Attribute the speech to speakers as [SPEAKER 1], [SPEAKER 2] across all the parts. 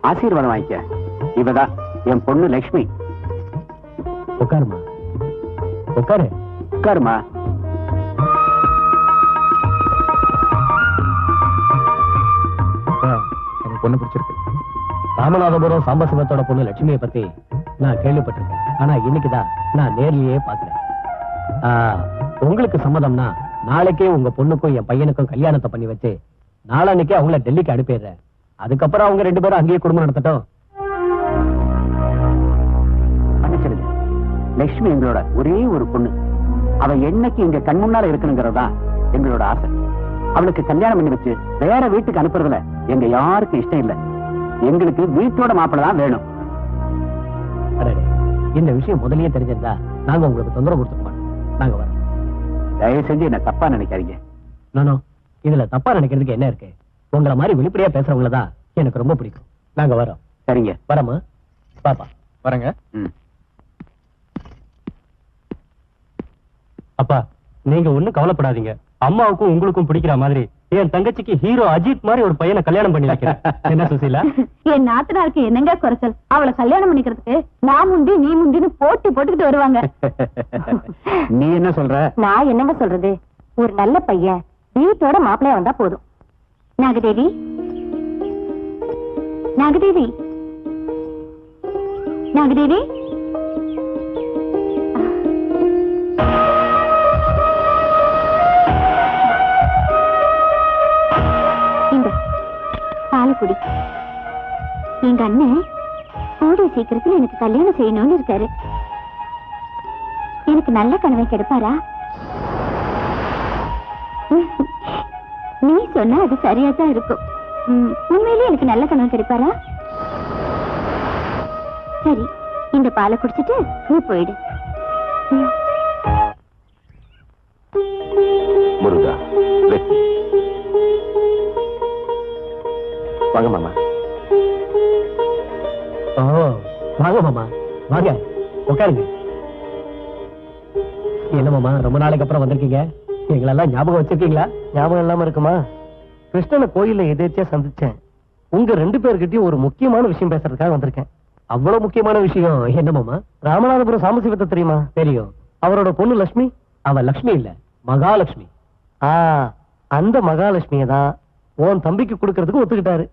[SPEAKER 1] ஆசீர்வாதம் வாங்கிக்க. இவதான் என் பொண்ணு லக்ஷ்மி.
[SPEAKER 2] உட்காருமா? உட்காரு.
[SPEAKER 1] உட்காருமா?
[SPEAKER 2] எனக்கு பொண்ணு பிடிச்சிருக்கு. ராமநாதபுரம் சாம்பசிவத்தோட பொண்ணு லட்சுமியை பத்தி நான் கேள்விப்பட்டிருக்கேன். ஆனா இன்னைக்குதான் நான் நேர்லயே பாக்குறேன் உங்களுக்கு சம்மதம்னா நாளைக்கே உங்க பொண்ணுக்கும் என் பையனுக்கும் கல்யாணத்தை பண்ணி வச்சு நாளான்னைக்கே அவங்கள டெல்லிக்கு அனுப்பிடுறேன். அதுக்கப்புறம் அவங்க ரெண்டு பேரும் அங்கேயே குடும்பம் நடத்தட்டும்.
[SPEAKER 1] மன்னிச்சிடுங்க. லக்ஷ்மி எங்களோட ஒரே ஒரு பொண்ணு. அவ என்னைக்கு எங்க கண் முன்னால இருக்கணுங்கிறது எங்களோட ஆசை. அவளுக்கு கல்யாணம் பண்ணி வச்சு வேற வீட்டுக்கு அனுப்புறதுல எங்க யாருக்கும் இஷ்டம் இல்ல. எங்களுக்கு வீட்டோட மாப்பிள்ளை தான் வேணும்.
[SPEAKER 2] இந்த விஷயம் முதல்லயே தெரிஞ்சிருந்தா நாங்க உங்களுக்கு தொந்தரவு கொடுத்துக்க மாட்டோம். நாங்க வரோம்.
[SPEAKER 1] தயவு செஞ்சு என்ன தப்பா நினைக்காதீங்க.
[SPEAKER 2] நானோ இதுல தப்பா நினைக்கிறதுக்கு என்ன இருக்கு? உங்களை மாதிரி வெளிப்படையா பேசுறவங்கள தான் எனக்கு ரொம்ப பிடிக்கும். நாங்க வரோம்.
[SPEAKER 1] சரிங்க.
[SPEAKER 2] வரமா பாப்பா.
[SPEAKER 3] வரங்க.
[SPEAKER 2] அப்பா நீங்க ஒண்ணும் கவலைப்படாதீங்க. அம்மாவுக்கும் உங்களுக்கும் பிடிக்கிற மாதிரி என் தங்கச்சிக்கு ஹீரோ அஜித் மாதிரி ஒரு பையனை கல்யாணம் பண்ணி வைக்கிறேன். என்ன சுசீலா?
[SPEAKER 4] என் நாத்தனாருக்கு என்னங்க குறைச்சல்? அவளை கல்யாணம் பண்ணிக்கிறதுக்கு நான் முந்தி நீ முந்தின்னு போட்டி போட்டுக்கிட்டு வருவாங்க.
[SPEAKER 1] நீ என்ன சொல்ற?
[SPEAKER 4] நான் என்னங்க சொல்றது? ஒரு நல்ல பையன் வீட்டோட மாப்பிள்ளைய வந்தா போதும். நாகதேவி? நாகதேவி? நாகதேவி? இந்த பால் குடி. எங்க அண்ணன் கூடிய சீக்கிரத்தில் எனக்கு கல்யாணம் செய்யணும்னு இருக்காரு. எனக்கு நல்ல கனவை கெடுப்பாரா? சொன்னா அது சரியா தான் இருக்கும். ம், உண்மையிலேயே எனக்கு நல்ல கனவு கிடைப்பாரா? சரி இந்த பாலை குடிச்சிட்டு நீ போயிடு.
[SPEAKER 1] முருகா வெற்றி வாங்க மாமா.
[SPEAKER 2] வாங்க மாமா. வாங்க உட்காருங்க. என்ன மாமா ரொம்ப நாளைக்கு அப்புறம் வந்திருக்கீங்க? எங்களெல்லாம் ஞாபகம் வச்சிருக்கீங்களா?
[SPEAKER 3] ஞாபகம் இல்லாம இருக்குமா? கிருஷ்ணனை கோயில்ல எதேச்சியா சந்திச்சேன். உங்க ரெண்டு பேர்கிட்டயும் ஒரு முக்கியமான விஷயம் பேசுறதுக்காக வந்திருக்கேன்.
[SPEAKER 2] அவ்வளவு முக்கியமான விஷயம் என்ன மாமா?
[SPEAKER 3] ராமநாதபுரம் சாம்பசிவத்தை தெரியுமா?
[SPEAKER 2] தெரியும்.
[SPEAKER 3] அவரோட பொண்ணு லட்சுமி
[SPEAKER 2] அவ லக்ஷ்மி இல்ல மகாலட்சுமி
[SPEAKER 3] ஆ அந்த மகாலட்சுமியை தான் உன் தம்பிக்கு கொடுக்கறதுக்கு ஒத்துக்கிட்டாரு.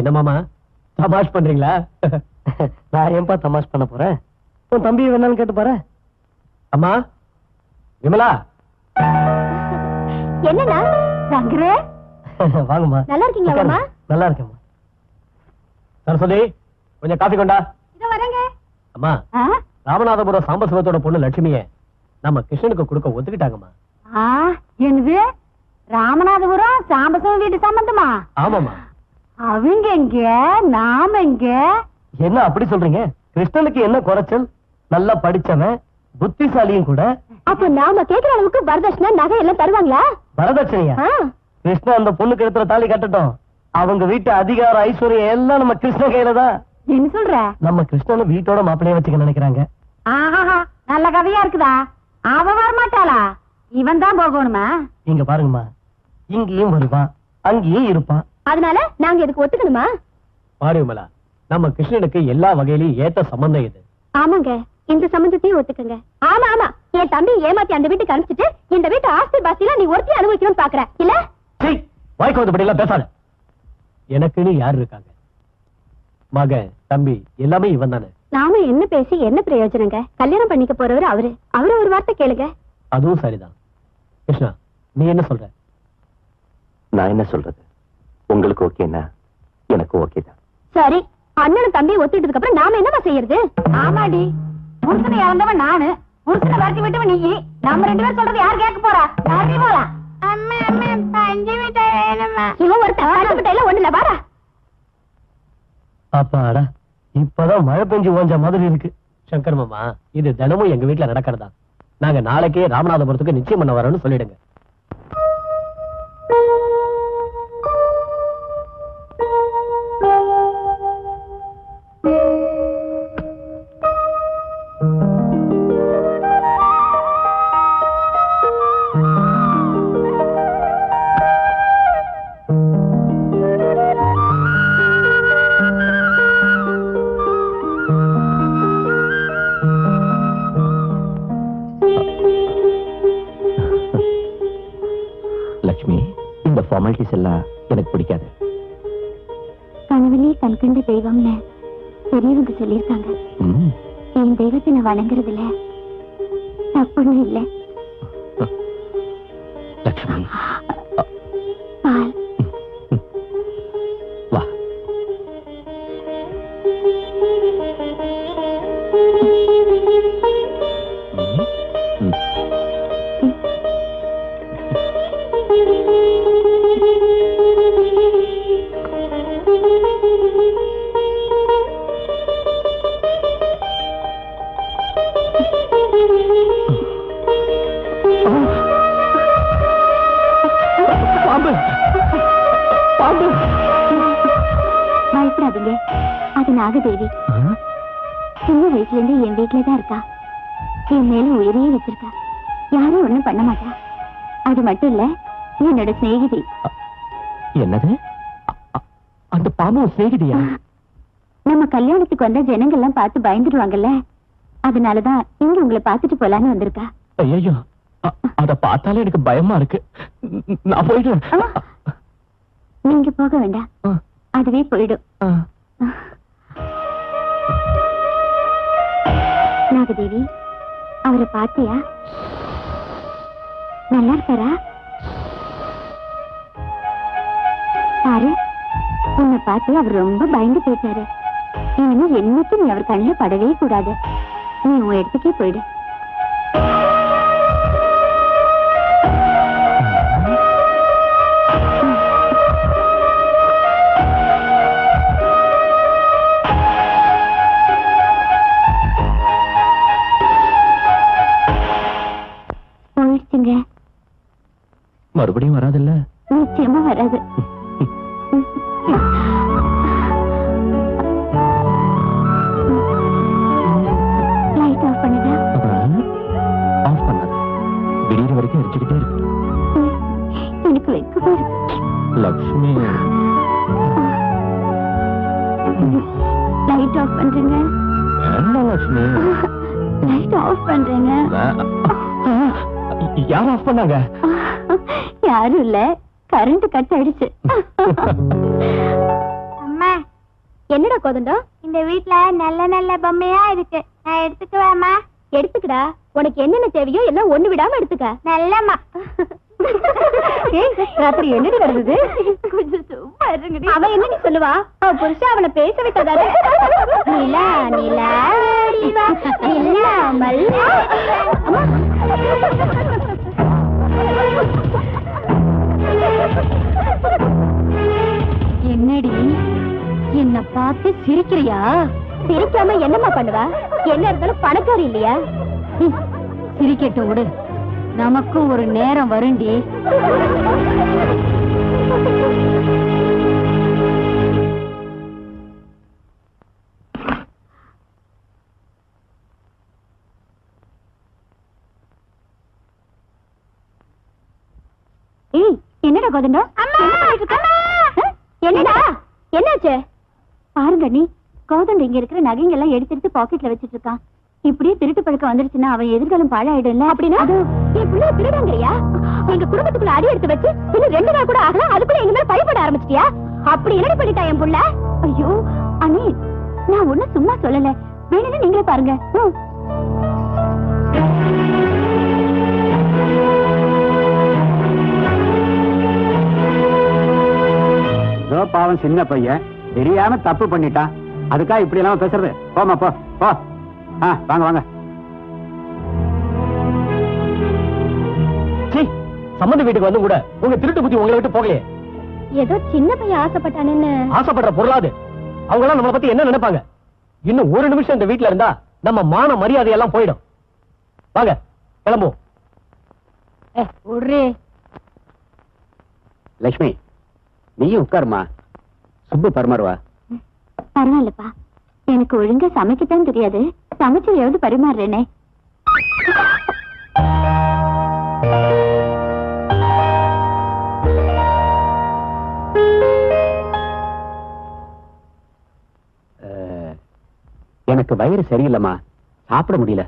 [SPEAKER 2] என்ன மாமா? தமாஷ் பண்றீங்களா?
[SPEAKER 3] நான் ஏன்பா தமாஷ் பண்ண போறேன்? உன் தம்பியை வேணாலும் கேட்டு பாரு
[SPEAKER 2] அம்மா விமலா.
[SPEAKER 4] என்னண்ணா சங்கரே
[SPEAKER 3] வாங்கம்மா.
[SPEAKER 4] நல்லா இருக்கீங்களா?
[SPEAKER 3] நல்லா இருக்கேம்மா.
[SPEAKER 2] சரஸ்வதி கொஞ்சம் காஃபி கொண்டா.
[SPEAKER 4] இதோ வரேங்க.
[SPEAKER 2] அம்மா? ராமநாதபுரம் சாம்பசிவத்தோட பொண்ணு லட்சுமிய நம்ம கிருஷ்ணனுக்கு கொடுக்க ஒத்துக்கிட்டாங்கம்மா.
[SPEAKER 4] ஆ, என்னது? ராமநாதபுரம் சாம்பசம் வீட்டு சம்பந்தமா?
[SPEAKER 2] ஆமாமா
[SPEAKER 4] அவங்க எங்க? நாம எங்க?
[SPEAKER 3] என்ன அப்படி சொல்றீங்க? கிருஷ்ணனுக்கு என்ன குறைச்சல்? நல்லா படிச்சவன் புத்திசாலியும் கூட.
[SPEAKER 4] அப்ப நாம கேக்குற அளவுக்கு வரதட்சணை நகை எல்லாம் தருவாங்களா?
[SPEAKER 3] வரதட்சணையா?
[SPEAKER 4] ஆ,
[SPEAKER 3] கிருஷ்ணன் அந்த பொண்ணுக்கு எடுத்துற தாலி கட்டட்டும். அவங்க வீட்டு அதிகாரம் ஐஸ்வர்யம் எல்லாம் நம்ம கிருஷ்ண கையில தான்.
[SPEAKER 4] என்ன சொல்ற?
[SPEAKER 3] நம்ம கிருஷ்ணனை வீட்டோட மாப்பிள்ளைய வச்சுக்க நினைக்கிறாங்க.
[SPEAKER 4] ஆஹா நல்ல கதையா இருக்குதா? அவ வரமாட்டாளா? இவன் தான் போகணுமா?
[SPEAKER 3] இங்க பாருங்கம்மா. இங்கேயும் வருவான். அங்கேயும் இருப்பான்.
[SPEAKER 4] அதனால நாங்க இதுக்கு ஒத்துக்கணுமா?
[SPEAKER 2] பாரு விமலா நம்ம கிருஷ்ணனுக்கு எல்லா வகையிலும் ஏத்த சம்பந்தம் இது.
[SPEAKER 4] ஆமாங்க. இந்த சம்பந்தத்தையும் ஒத்துக்குங்க. ஆமா ஆமா. என் தம்பி ஏமாத்தி அந்த வீட்டுக்கு அனுப்பிச்சிட்டு இந்த வீட்டு ஆஸ்தி பாஸ்திலாம் நீ ஒருத்தி அனுபவிக்கணும்னு பாக்குற. இல்ல?
[SPEAKER 2] வாய்க்கு வந்தபடி எல்லாம் பேசாத. எனக்குன்னு யார் இருக்காங்க? மகன் தம்பி எல்லாமே இவன் தானே.
[SPEAKER 4] நாம என்ன பேசி என்ன பிரயோஜனங்க? கல்யாணம் பண்ணிக்க போறவர் அவரு. அவரு ஒரு வார்த்தை கேளுங்க.
[SPEAKER 2] அதுவும் சரிதான். கிருஷ்ணா நீ என்ன சொல்ற?
[SPEAKER 1] நான் என்ன சொல்றது? உங்களுக்கு ஓகேனா எனக்கு ஓகே தான்
[SPEAKER 4] சரி அண்ணனும் தம்பி ஒத்துக்கிட்டதுக்கு அப்புறம் நாம என்னவா செய்யறது? ஆமாடி. புருஷனை இறந்தவன் நானு. புருஷனை வரட்டி விட்டவன் நீ நம்ம ரெண்டு பேரும் சொல்றது யார் கேட்க போறா? யாரே போறா? அம்மா அம்மா பஞ்சு மிட்டாய் வேணுமா? இவன் ஒருத்தன் பஞ்சு மிட்டாயில ஒண்ணு இல்ல வாரா
[SPEAKER 3] அப்பாடா இப்பதான் மழை பெஞ்சு ஓஞ்ச மாதிரி இருக்கு.
[SPEAKER 2] சங்கர் மாமா இது தினமும் எங்க வீட்டுல நடக்கிறதா? நாங்க நாளைக்கே ராமநாதபுரத்துக்கு நிச்சயம் பண்ண வரோம்னு சொல்லிடுங்க. ஃபார்மாலிட்டிஸ் எல்லாம் எனக்கு பிடிக்காது.
[SPEAKER 4] கனவுலயே கண்கண்ட தெய்வம்னு பெரியவங்க சொல்லியிருக்காங்க. என் தெய்வத்தை நான் வணங்குறதுல தப்புன்னு இல்லை
[SPEAKER 2] லக்ஷ்மி.
[SPEAKER 4] பால். அது நாகதேவி சின்ன வயசுல இருந்து என் வீட்டுல தான் இருக்கா? என் மேல உயிரையே வச்சிருக்கா. யாரும் ஒண்ணும் பண்ண மாட்டா. அது மட்டும் இல்ல என்னோட சிநேகிதி.
[SPEAKER 2] என்னது? அந்த பாம்பு சேகுதியா
[SPEAKER 4] நம்ம கல்யாணத்துக்கு வந்த ஜனங்க எல்லாம் பார்த்து பயந்துடுவாங்கல்ல அதனாலதான் இங்க உங்களை பார்த்துட்டு போலான்னு வந்திருக்கா.
[SPEAKER 2] ஐயோ அத பார்த்தாலே எனக்கு பயமா இருக்கு. நான் போயிடுறேன்.
[SPEAKER 4] நீங்க போக வேண்டாம். அதுவே போயிடும்.
[SPEAKER 2] ஆ.
[SPEAKER 4] அவரை பார்த்தியா? நல்லா இருக்காரா பாரு உன்னை பார்த்து அவர் ரொம்ப பயந்து போயிட்டாரு. இனிமே என்னைக்கும் நீ அவர் கண்ணில் படவே கூடாது. நீ உன் இடத்துக்கே போயிடு.
[SPEAKER 2] மறுபடியும் வராதுல்ல?
[SPEAKER 4] நிச்சயமா வராது.
[SPEAKER 2] லக்ஷ்மி.
[SPEAKER 4] லைட் ஆஃப் பண்றீங்க.
[SPEAKER 2] வேண்டாம் லக்ஷ்மி.
[SPEAKER 4] லைட் ஆஃப் பண்றீங்க.
[SPEAKER 2] யார் ஆஃப் பண்ணாங்க?
[SPEAKER 4] யாரும் இல்ல. கரண்ட் கட் ஆயிடுச்சு. அம்மா என்னடா கோதண்டம் இந்த வீட்ல நல்ல நல்ல பொம்மையா இருக்கு. நான் எடுத்துக்குவேம்மா. எடுத்துக்கடா. உனக்கு என்னென்ன தேவையோ எல்லாம் ஒண்ணு விடாம எடுத்துக்க. நல்லம்மா. ராத்திரி என்னடி நடந்தது? கொஞ்சம் சும்மா இருங்கடி. அவ என்னடி சொல்லுவா? அவ புருஷன் அவனை பேச விட்டதாரு நிலா நிலா நிலா மல்லா என்னடி? என்ன பார்த்து சிரிக்கிறியா? சிரிக்காம என்னம்மா பண்ணுவா? என்ன இருந்தாலும் பணக்காரி இல்லையா? சிரிக்கட்டும் விடு. நமக்கும் ஒரு நேரம் வருண்டி. என்னடா கோதண்டம் என்னடா? என்னாச்சு? பாருங்க நீ. கௌதம் இங்க இருக்கிற நகைங்க எல்லாம் எடுத்து எடுத்து பாக்கெட்ல வச்சிட்டு இருக்கான். இப்படியே திருட்டு பழக்கம் வந்துருச்சுன்னா அவன் எதிர்காலம் பாழாயிடும்ல? அப்படின்னா? என் பிள்ளை திருடங்கறியா? எங்க குடும்பத்துக்குள்ள அடி எடுத்து வச்சு இன்னும் ரெண்டு நாள் கூட ஆகல அதுக்குள்ள எங்க மேல பயப்பட ஆரம்பிச்சிட்டியா? அப்படி என்னடி பண்ணிட்டா என் புள்ள? ஐயோ அண்ணி நான் ஒண்ணும் சும்மா சொல்லல. வேணும்னு நீங்களே பாருங்க.
[SPEAKER 1] ஏதோ பாவம் சின்ன பையன் தெரியாம தப்பு பண்ணிட்டான். அதுக்கா இப்படி எல்லாம் பேசுறது? போமா போ போ. ஆ வாங்க வாங்க.
[SPEAKER 2] சீ, சம்மந்தி வீட்டுக்கு வந்து கூட உங்க திருட்டு புத்தி உங்களை விட்டு போகலையே.
[SPEAKER 4] ஏதோ சின்ன பையன் ஆசைப்பட்டானேன்னு.
[SPEAKER 2] ஆசைப்படுற பொருளாது. அவங்க எல்லாம் நம்மளை பத்தி என்ன நினைப்பாங்க? இன்னும் ஒரு நிமிஷம் இந்த வீட்ல இருந்தா நம்ம மான மரியாதை எல்லாம் போயிடும். வாங்க கிளம்புவோம்.
[SPEAKER 1] லட்சுமி நீயும் உட்காருமா. சுப்பு பரிமாறுவா
[SPEAKER 4] பரவாயில்லப்பா. எனக்கு ஒழுங்கா சமைக்கத்தான் தெரியாது. சமைச்சதையாவது பரிமாறுறேனே.
[SPEAKER 1] அஹ், எனக்கு வயிறு சரியில்லைம்மா. சாப்பிட முடியல.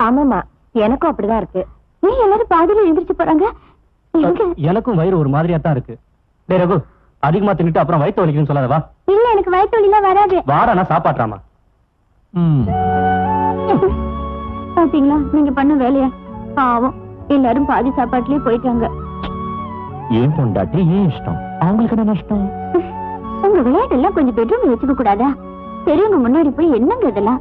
[SPEAKER 4] ஆமாமா எனக்கும் அப்படிதான் இருக்கு. ஏன் எல்லாரும் பாதியில எழுந்திரிச்சு போறாங்க?
[SPEAKER 5] எனக்கும் வயிறு ஒரு மாதிரியா தான் இருக்கு. டேய் ரகு அதிகமா தின்னுட்டு அப்புறம் வயிற்று வலிக்குன்னு சொல்லாத வா
[SPEAKER 4] இல்ல எனக்கு வயிற்று வலிலாம் வராது.
[SPEAKER 5] வாடா சாப்பாட்டுறாமா?
[SPEAKER 4] பாத்தீங்களா? நீங்க பண்ண வேலைய. பாவம். எல்லாரும் பாதி சாப்பாட்டுலயே போயிட்டாங்க.
[SPEAKER 5] ஏன் பொண்டாட்டி? ஏன் இஷ்டம்? அவங்களுக்கு என்ன நஷ்டம்?
[SPEAKER 4] உங்க விளையாட்டெல்லாம் கொஞ்சம் பெட்ரூம் வச்சுக்க கூடாதா? பெரியவங்க முன்னாடி போய் என்னங்க இதெல்லாம்.